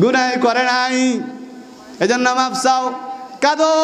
গুনাহ করে নাই। এজন্য মাফ চাও। কাঁদো।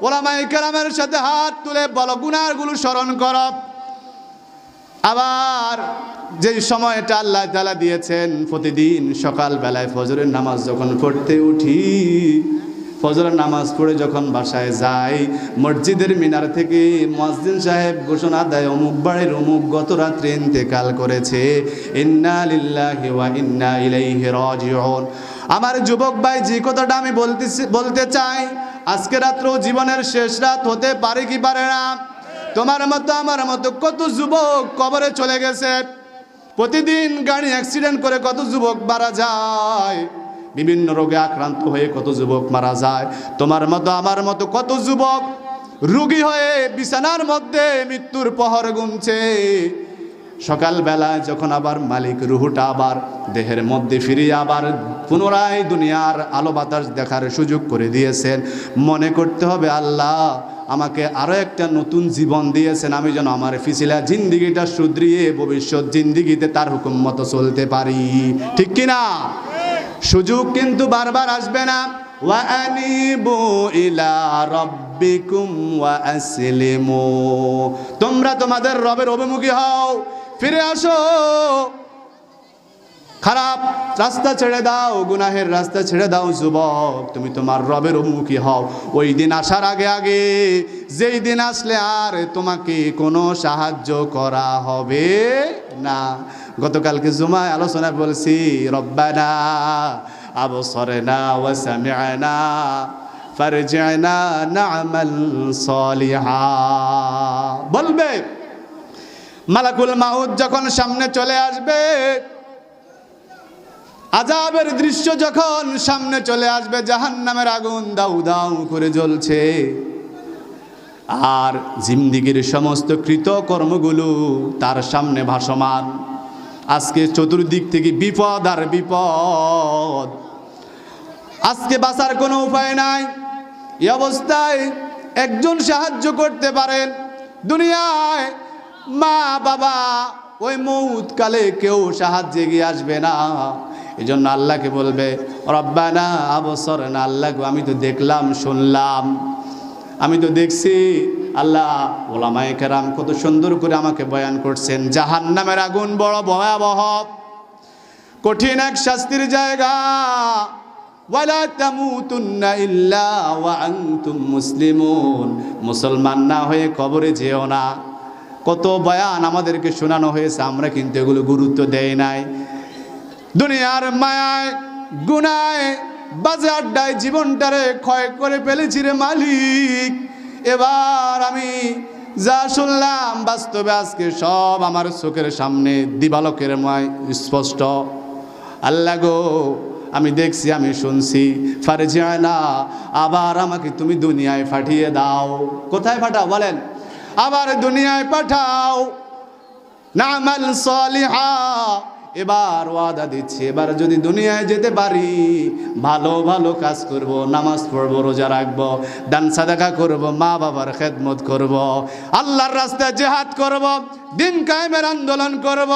ওলামাই কেরামের সাথে হাত তুলে বলো গুনারগুলো স্মরণ কর। আবার যেই সময়টা আল্লাহ তালা দিয়েছেন, প্রতিদিন সকালবেলায় ফজরের নামাজ যখন পড়তে উঠি ফজরের নামাজ পড়ে যখন বাসায় যাই, মসজিদের মিনার থেকে মসজিদ সাহেব ঘোষণা দেয়, অমুক বাড়ির অমুক গত রাত্রে ইন্তেকাল করেছে। ইন্না লিল্লাহি ইন্না ইলাইহি রাজিউন। আমার যুবক ভাই, যে কথাটা আমি বলতেছি, বলতে চাই, আজকে রাত্র জীবনের শেষ রাত হতে পারে কি পারে না? তোমার মতো, আমার মতো কত যুবক কবরে চলে গেছে। প্রতিদিন গাড়ি অ্যাক্সিডেন্ট করে কত যুবক মারা যায়। বিভিন্ন রোগে আক্রান্ত হয়ে কত যুবক মারা যায়। তোমার মতো, আমার মতো কত যুবক রুগী হয়ে বিছানার মধ্যে মৃত্যুর পহর গুমছে সকালবেলায় যখন আবার মালিক রুহুটা আবার দেহের মধ্যে ফিরিয়ে আবার পুনরায় দুনিয়ার আলো বাতাস দেখার সুযোগ করে দিয়েছেন, মনে করতে হবে, আল্লাহ আমাকে আরও একটা নতুন জীবন দিয়েছেন, আমি যেন আমার ফিসিলা জিন্দিগিটা শুধরিয়ে ভবিষ্যৎ জিন্দিগিতে তার হুকুম মতো চলতে পারি। ঠিক কিনা? সুযোগ কিন্তু বারবার আসবে না। তোমরা তোমাদের রবের অভিমুখী হও, ফিরে আসো। খারাপ রাস্তা ছেড়ে দাও, গুনাহের রাস্তা ছেড়ে দাও, যুবক, তুমি তোমার রবের অভিমুখী হও। ওই দিন আসার আগে আগে, যেই দিন আসলে আর তোমাকে কোনো সাহায্য করা হবে না। গতকালকে জুমায় আলোচনা বলছি, রব্বানা, আবসরেনা ওয়াসামিআনা ফারজি'না না'মাল সলিহা। বলবে, মালাকুল মাউদ যখন সামনে চলে আসবে আজাবের দৃশ্য যখন সামনে চলে আসবে, জাহান্নামের আগুন দাউ দাউ করে জ্বলছে। আর জিন্দিগির সমস্ত কৃত কর্মগুলো তার সামনে ভাসমান। আজকে চতুর্দিক থেকে বিপদ আর বিপদ। আজকে বাঁচার কোনো উপায় নাই। এই অবস্থায় একজন সাহায্য করতে পারেন। দুনিয়ায় মা, বাবা, ওই মৌত কালে কেউ সাহায্যে গিয়ে আসবে না। এই জন্য আল্লাহকে বলবে, রব্বানা আবসর না আল্লাহকে আমি তো দেখলাম, শুনলাম। আমি তো দেখছি আল্লাহ ওলামায়ে কেরাম কত সুন্দর করে আমাকে বয়ান করছেন। জাহান নামের আগুন বড় ভয়াবহ। কঠিন এক শাস্তির জায়গা। মুসলিমুন। মুসলমান না হয়ে কবরে যেও না। কত বয়ান আমাদেরকে শোনানো হয়েছে, আমরা কিন্তু এগুলো গুরুত্ব দেই নাই। দুনিয়ার মায়ায়, গুনায়, বাজে আড্ডায় জীবনটারে ক্ষয় করে ফেলেছি রে মালিক। এবার আমি যা শুনলাম, বাস্তবে আজকে সব আমার চোখের সামনে দিবালকের ময় স্পষ্ট। আল্লাহ গো, আমি দেখছি, আমি শুনছি। ফারে না আবার আমাকে তুমি দুনিয়ায় পাঠিয়ে দাও। কোথায় পাঠাও বলেন? আবার দুনিয়ায় পাঠাও। নামাল সলিহা এবার ওয়াদা দিচ্ছি, এবার যদি দুনিয়ায় যেতে পারি, ভালো ভালো কাজ করব, নামাজ পড়ব, রোজা রাখব, দান সাদাকা করব, মা বাবার খেদমত করব, আল্লাহর রাস্তায় জেহাদ করব, দিন কায়েমের আন্দোলন করব।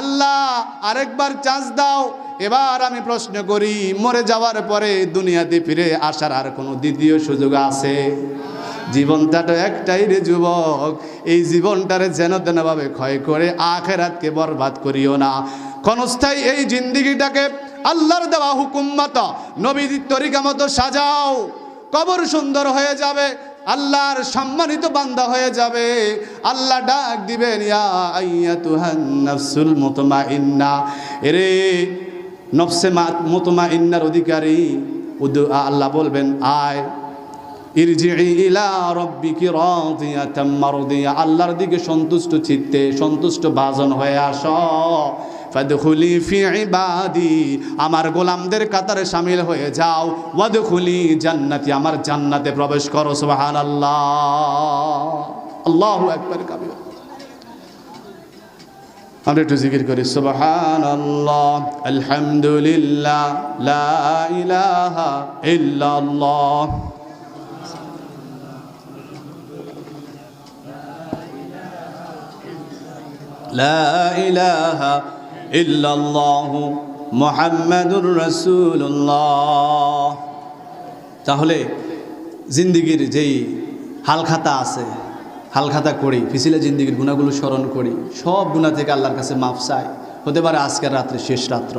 আল্লাহ, আরেকবার চান্স দাও, এবার আমি প্রশ্ন করি, মরে যাওয়ার পরে দুনিয়াতে ফিরে আসার আর কোনো দ্বিতীয় সুযোগ আছে? জীবনটা তো একটাই রে যুবক। এই জীবনটারে যেন তেনভাবে ক্ষয় করে আখেরাতকে বরবাদ করিও না। ক্ষণস্থায়ী এই জিন্দিগিটাকে আল্লাহর দেওয়া হুকুম মতো নবীর তরিকা মতো সাজাও। কবর সুন্দর হয়ে যাবে, আল্লাহর সম্মানিত বান্দা হয়ে যাবে। আল্লাহ ডাক দিবেন নাফসুল এরে নফসে মুতমা ইন্নার অধিকারী আল্লাহ বলবেন, আয়। আল্লাহর দিকে সন্তুষ্ট চিত্তে সন্তুষ্ট বাজন হয়ে আসো। ফাদখুলি ফি আমার গোলামদের কাতারে সামিল হয়ে যাও। ওয়াদখুলি জান্নাতি, আমার জান্নাতে প্রবেশ করো, সুবহানাল্লাহ। আল্লাহু আকবার কাবিরা। আমরা একটু জিকির করি, সুবহানাল্লাহ, আলহামদুলিল্লাহ, লা ইলাহা ইল্লাল্লাহ। لا إله إلا الله মোহাম্মদুর রসুল্লাহ তাহলে জিন্দিগির যেই হালখাতা আছে হালখাতা করি ফিসিলে জিন্দিগির গুণাগুলো স্মরণ করি সব গুণা থেকে আল্লাহর কাছে মাফ চাই হতে পারে আজকের রাত্রে শেষ রাত্র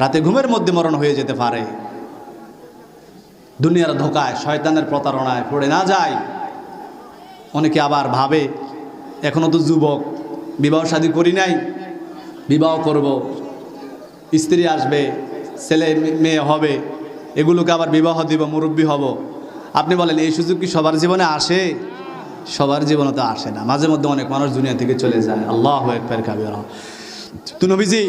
রাতে ঘুমের মধ্যে মরণ হয়ে যেতে পারে দুনিয়ার ধোকায় শয়তানের প্রতারণায় পড়ে না যায় অনেকে আবার ভাবে এখনও তো যুবক বিবাহ শাদী করি নাই, বিবাহ করব। স্ত্রী আসবে, ছেলে মেয়ে হবে, এগুলোকে আবার বিবাহ দিব, মুরব্বী হব। আপনি বলেন, এই সুযোগ কি সবার জীবনে আসে? সবার জীবনে তো আসে না। মাঝে মধ্যে অনেক মানুষ দুনিয়া থেকে চলে যায়। আল্লাহ একবার কাবির। তো নবীজি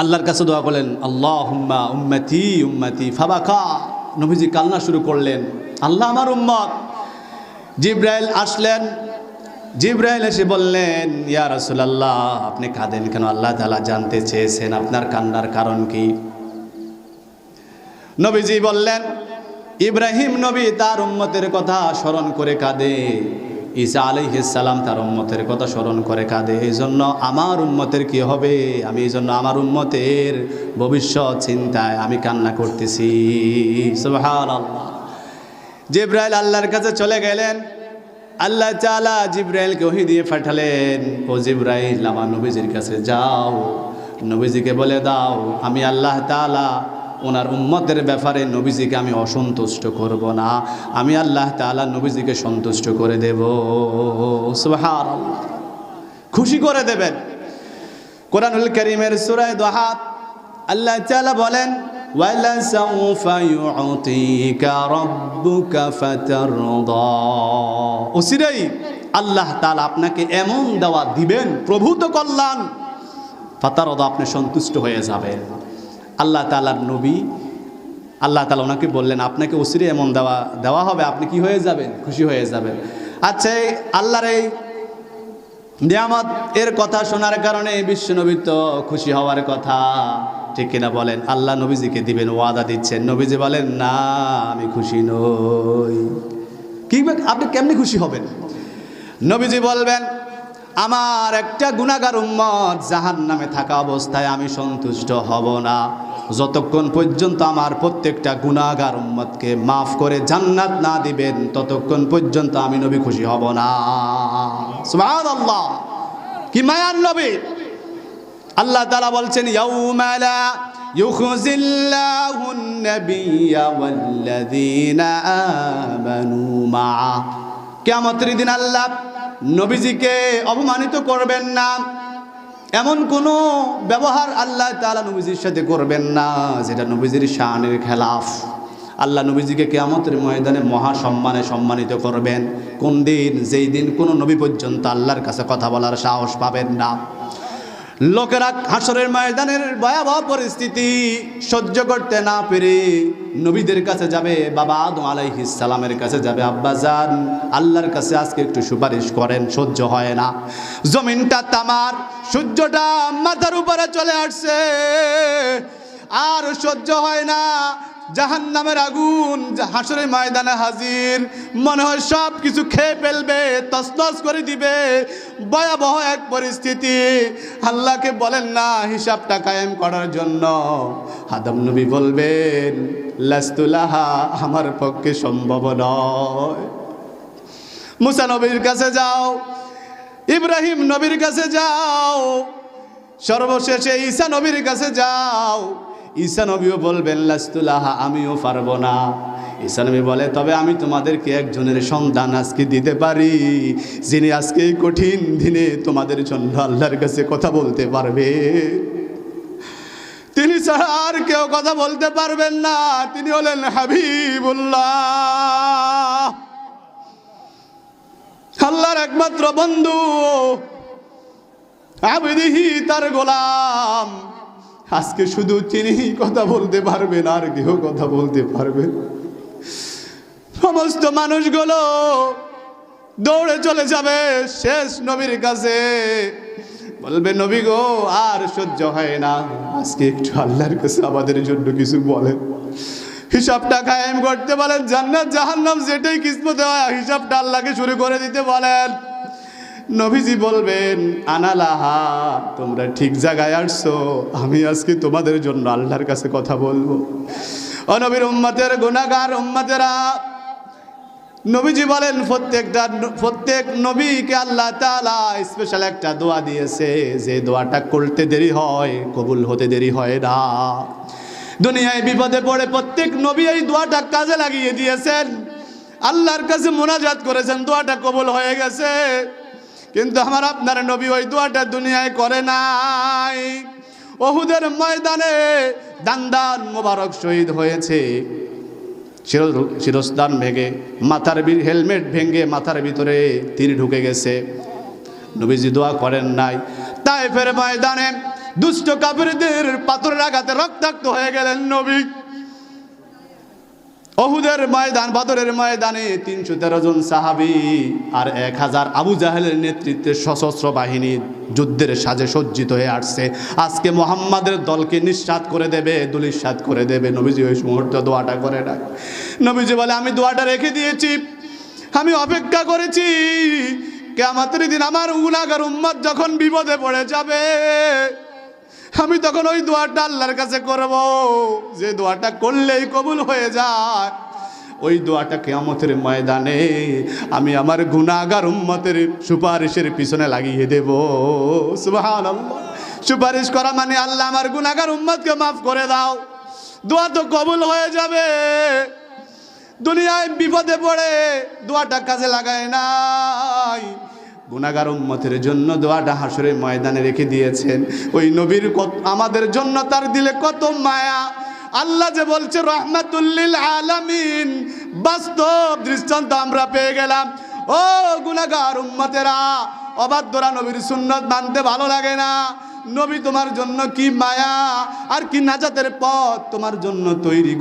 আল্লাহর কাছে দোয়া করলেন আল্লাহ হুম্মা উম্মতি উম্মতি ফাবাকা। নবীজি কান্না শুরু করলেন, আল্লাহ আমার উম্মত। জিব্রাইল আসলেন জিব্রাইল এসে বললেন, ইয়া রাসূলুল্লাহ, আপনি কাঁদেন কেন? আল্লাহ তাআলা জানতে চেয়েছেন, আপনার কান্নার কারণ কি? নবীজি বললেন, ইব্রাহিম নবী তার উম্মতের কথা স্মরণ করে কাঁদে। ঈসা সালাম তার উম্মতের কথা স্মরণ করে কাঁদে। এই জন্য আমার উম্মতের কি হবে? আমি এই জন্য আমার উম্মতের ভবিষ্যৎ চিন্তায় আমি কান্না করতেছি। জিব্রাইল আল্লাহর কাছে চলে গেলেন। আল্লাহ চালা জিব্রাইলকে ওহি দিয়ে পাঠালেন, ও জিব্রাইল, আমার নবীজির কাছে যাও। নবীজিকে বলে দাও, আমি আল্লাহ তালা ওনার উম্মতের ব্যাপারে নবীজিকে আমি অসন্তুষ্ট করব না। আমি আল্লাহ তালা নবীজিকে সন্তুষ্ট করে দেব। সুবহানাল্লাহ। খুশি করে দেবেন। কোরআনুল করিমের সুরায় দোহাত, আল্লাহ তাআলা বলেন وَلَسَوْفَ يُعْطِيكَ رَبُّكَ فَتَرْضَى অচিরেই আল্লাহ তাআলা আপনাকে এমন দেওয়া দিবেন প্রভূত কল্যাণ ফাতারদ আপনি সন্তুষ্ট হয়ে যাবেন আল্লাহ তাআলার নবী আল্লাহ তাআলা ওনাকে বললেন আপনাকে অচিরে এমন দেওয়া দেওয়া হবে আপনি কি হয়ে যাবেন খুশি হয়ে যাবেন আচ্ছা এই আল্লাহর এই নিয়ামত এর কথা শোনার কারণে বিশ্বনবী তো খুশি হওয়ার কথা ঠিক কিনা বলেন? আল্লাহ নবীজিকে দিবেন ওয়াদা দিচ্ছেন। নবীজি বলেন, না, আমি খুশি নই। কি আপনি কেমনি খুশি হবেন? নবীজি বলবেন, আমার একটা গুণাগার উম্মত জাহান নামে থাকা অবস্থায় আমি সন্তুষ্ট হব না। যতক্ষণ পর্যন্ত আমার প্রত্যেকটা গুণাগার উম্মতকে মাফ করে জান্নাত না দিবেন, ততক্ষণ পর্যন্ত আমি নবী খুশি হব না। কি মায়ার নবী! আল্লাহ তাআলা বলছেন মা'a কিয়ামতের দিন আল্লাহ নবীজিকে অপমানিত করবেন না। এমন কোনো ব্যবহার আল্লাহ তাআলা নবীজির সাথে করবেন না, যেটা নবীজির শানের খেলাফ। আল্লাহ নবীজিকে কেয়ামতের ময়দানে মহা সম্মানে সম্মানিত করবেন। কোন দিন, যেই দিন কোনো নবী পর্যন্ত আল্লাহর কাছে কথা বলার সাহস পাবেন না। লোকেরা হাসরের ময়দানের ভয়াবহ পরিস্থিতি সহ্য করতে না পেরে নবীদের কাছে যাবে, বাবা আদম সালামের কাছে যাবে আব্বাজান আল্লাহর কাছে আজকে একটু সুপারিশ করেন, সহ্য হয় না। জমিনটা তামার, সূর্যটা মাথার উপরে চলে আসছে। আর সহ্য হয় না জাহান নামের আগুন হাসরের ময়দানে হাজির। মনে হয় সব কিছু খেয়ে ফেলবে তসনস করে দিবে। ভয়াবহ এক পরিস্থিতি। আল্লাহকে বলেন, না, হিসাবটা কায়েম করার জন্য। আদম নবী বলবেন লাস্তুলাহা আমার পক্ষে সম্ভব নয়। মুসা নবীর কাছে যাও, ইব্রাহিম নবীর কাছে যাও, সর্বশেষে ঈসা নবীর কাছে যাও। ঈসা নবীও বলবেন লাস্তুলাহা আমিও পারব না। ঈসা নবী বলে, তবে আমি তোমাদেরকে একজনের সন্ধান আজকে দিতে পারি, যিনি আজকে এই কঠিন দিনে তোমাদের জন্য আল্লাহর কাছে কথা বলতে পারবে। তিনি ছাড়া আর কেউ কথা বলতে পারবেন না। তিনি হলেন হাবিবুল্লাহ। আল্লাহর একমাত্র বন্ধু, আবিদিহি তার গোলাম। আজকে শুধু তিনি কথা বলতে পারবেন, আর কেউ কথা বলতে পারবে সমস্ত মানুষগুলো দৌড়ে চলে যাবে শেষ নবীর কাছে। বলবে, নবী গো, আর সহ্য হয় না। আজকে একটু আল্লাহর কাছে আমাদের জন্য কিছু বলেন। হিসাবটা কায়েম করতে বলেন, জান্নাত, জাহান্নাম, যেটাই কিসমতে হয় হিসাবটা আল্লাহকে শুরু করে দিতে বলেন। নবীজি বলবেন, আনালাহা, তোমরা ঠিক জায়গায় আসছো। আমি আজকে তোমাদের জন্য আল্লাহর কাছে কথা বলব। অনবীর উম্মাতের গুণাগার উম্মাতেরা, নবীজি বলেন, প্রত্যেকটা প্রত্যেক নবীকে আল্লাহ তালা স্পেশাল একটা দোয়া দিয়েছে। যে দোয়াটা করতে দেরি হয়, কবুল হতে দেরি হয় না। দুনিয়ায় বিপদে পড়ে প্রত্যেক নবী এই দোয়াটা কাজে লাগিয়ে দিয়েছেন। আল্লাহর কাছে মোনাজাত করেছেন, দোয়াটা কবুল হয়ে গেছে। কিন্তু আমার আপনার নবী ওই দোয়াটা দুনিয়ায় করে নাই। ওহুদের ময়দানে দান্দান মোবারক শহীদ হয়েছে। শির- শিরস্থান ভেঙে, মাথার হেলমেট ভেঙে মাথার ভিতরে তীর ঢুকে গেছে। নবীজি দোয়া করেন নাই। তাই ফের ময়দানে দুষ্ট কাপড়দের পাথরের আঘাতে রক্তাক্ত হয়ে গেলেন নবী। অহুদের ময়দান, বদরের ময়দানে তিনশো তেরো জন সাহাবি আর এক হাজার আবু জাহেলের নেতৃত্বে সশস্ত্র বাহিনী যুদ্ধের সাজে সজ্জিত হয়ে আসছে। আজকে মোহাম্মদের দলকে নিঃস্বাত করে দেবে দুলিশ্বাত করে দেবে। নবীজি ওই মুহূর্তে দোয়াটা করে না নবীজি বলে, আমি দোয়াটা রেখে দিয়েছি, আমি অপেক্ষা করেছি। কেমাতের দিন আমার উনাগার উম্মত যখন বিপদে পড়ে যাবে আমি তখন ওই দোয়াটা আল্লাহর কাছে করব। যে দোয়াটা করলেই কবুল হয়ে যায়। ওই দোয়াটা কেয়ামতের ময়দানে আমি আমার গুণাগার উম্মতের সুপারিশের পিছনে লাগিয়ে দেব। সুপারিশ করা মানে আল্লাহ আমার গুণাগার উম্মতকে মাফ করে দাও। দোয়া তো কবুল হয়ে যাবে। দুনিয়ায় বিপদে পড়ে দোয়াটা কাজে লাগায় নাই। গুনাগার উম্মতের জন্য দোয়াটা হাসরের ময়দানে রেখে দিয়েছেন। ওই নবীর আমাদের জন্য তার দিলে কত মায়া। আল্লাহ যে বলছে রহমাতুল্লিল আলামিন বাস্তব দৃষ্টান্ত আমরা পেয়ে গেলাম। ও গুনাগার উম্মতেরা, অবাধ্যরা নবীর সুন্নত মানতে ভালো লাগে না। নবী তোমার জন্য কি মায়া, আর কি নাজাতের পথ তোমার জন্য তৈরি